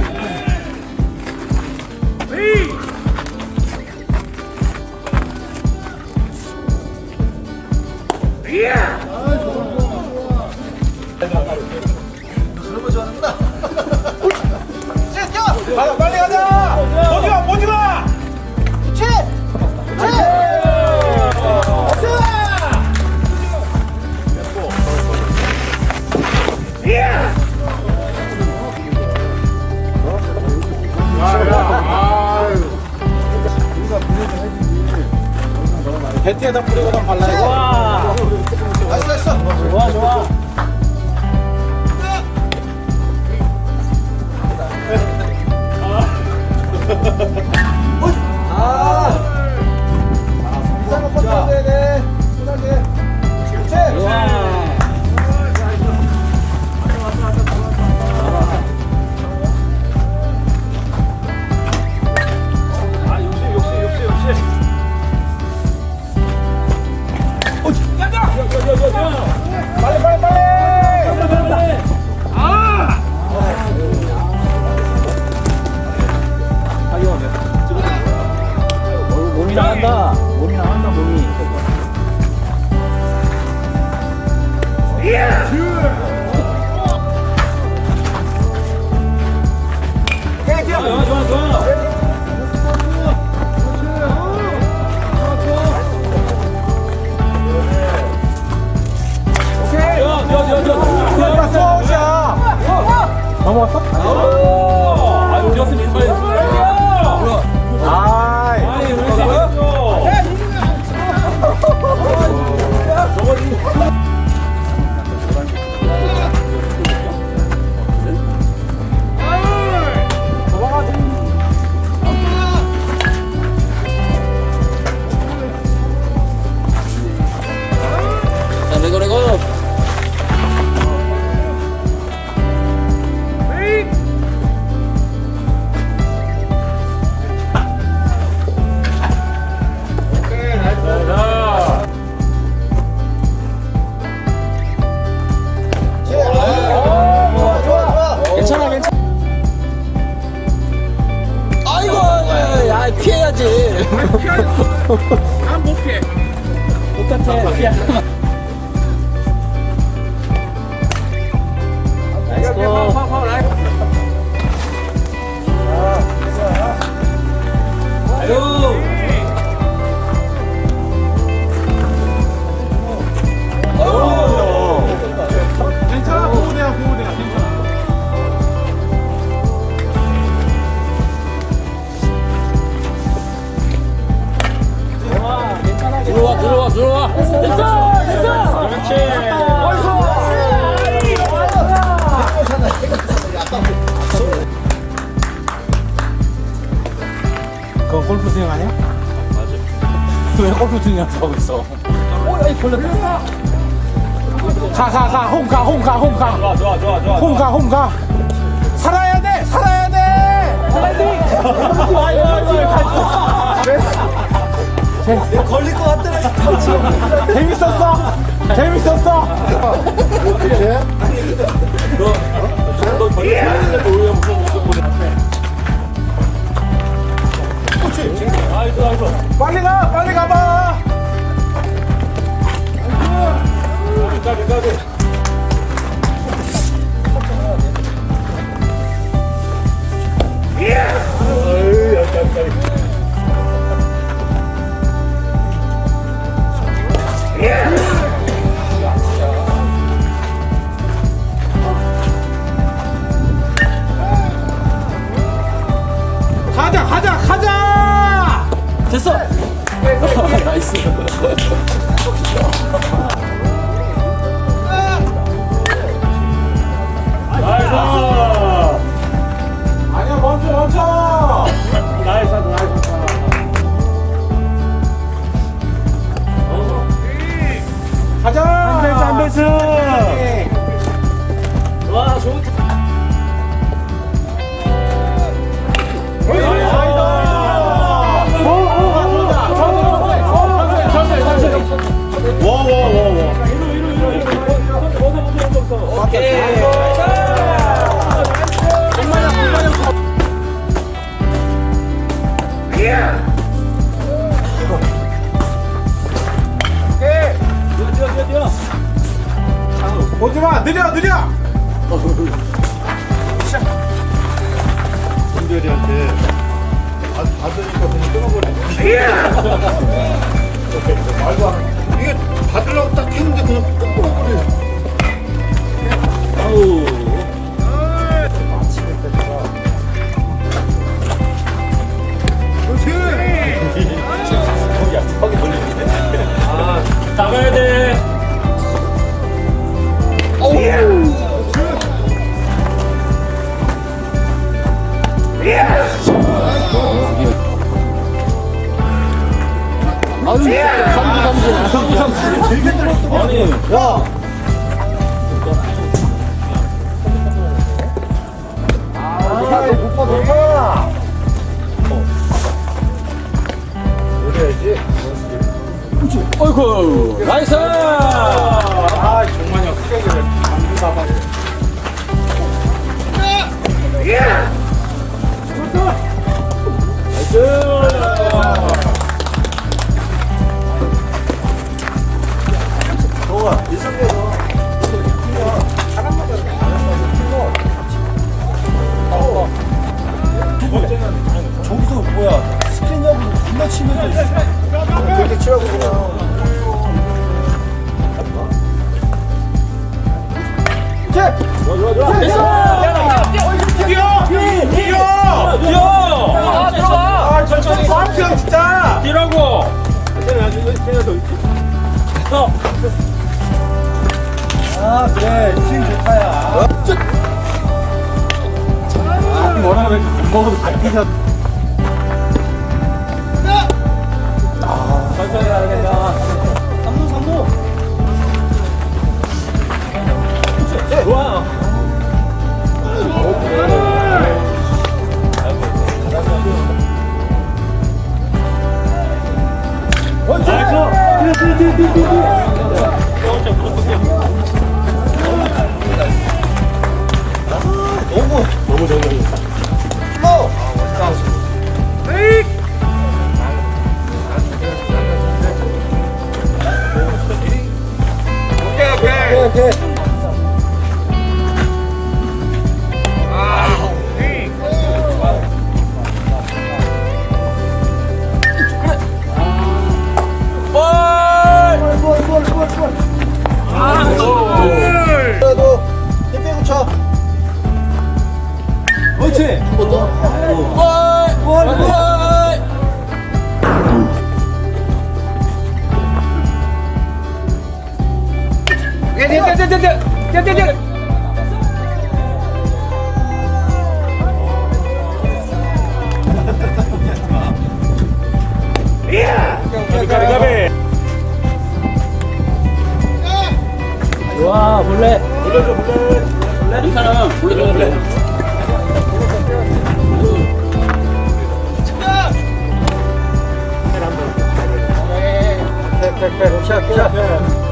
가 난못 피해. 똑같아, 피해. 나이스 고. 아유. 골프 스윙 아니야? 맞아. 왜 골프 스윙 하고 있어? 오, 이 걸렸다. 가, 가, 가, 홈 가, 홈 가, 홈 가. 좋아, 좋아, 좋아, 좋아. 홈 가, 홈 가. 살아야 돼, 살아야 돼. 아이고, 아이고. 걸릴 것 같더라. 재밌었어. 재밌었어. 아이고, 아이고. 빨리 가, 빨리 가봐. 나이 오지 마 느려 느려! 분들이한테 받- 받으니까 그냥 끊어버리고 말도 안 해. 이게 받으려고 딱 했는데 그냥 뚝 끊어버려 나가야 어이구, 나이스! 아 정말 그래 방금 잡아 저기서 뭐라 그래 못 좋아, 볼래. 볼래, 볼래. 볼래? 괜찮아. 볼래, 볼래, 볼래. 말랐어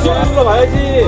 오, 시원한 거 봐야지.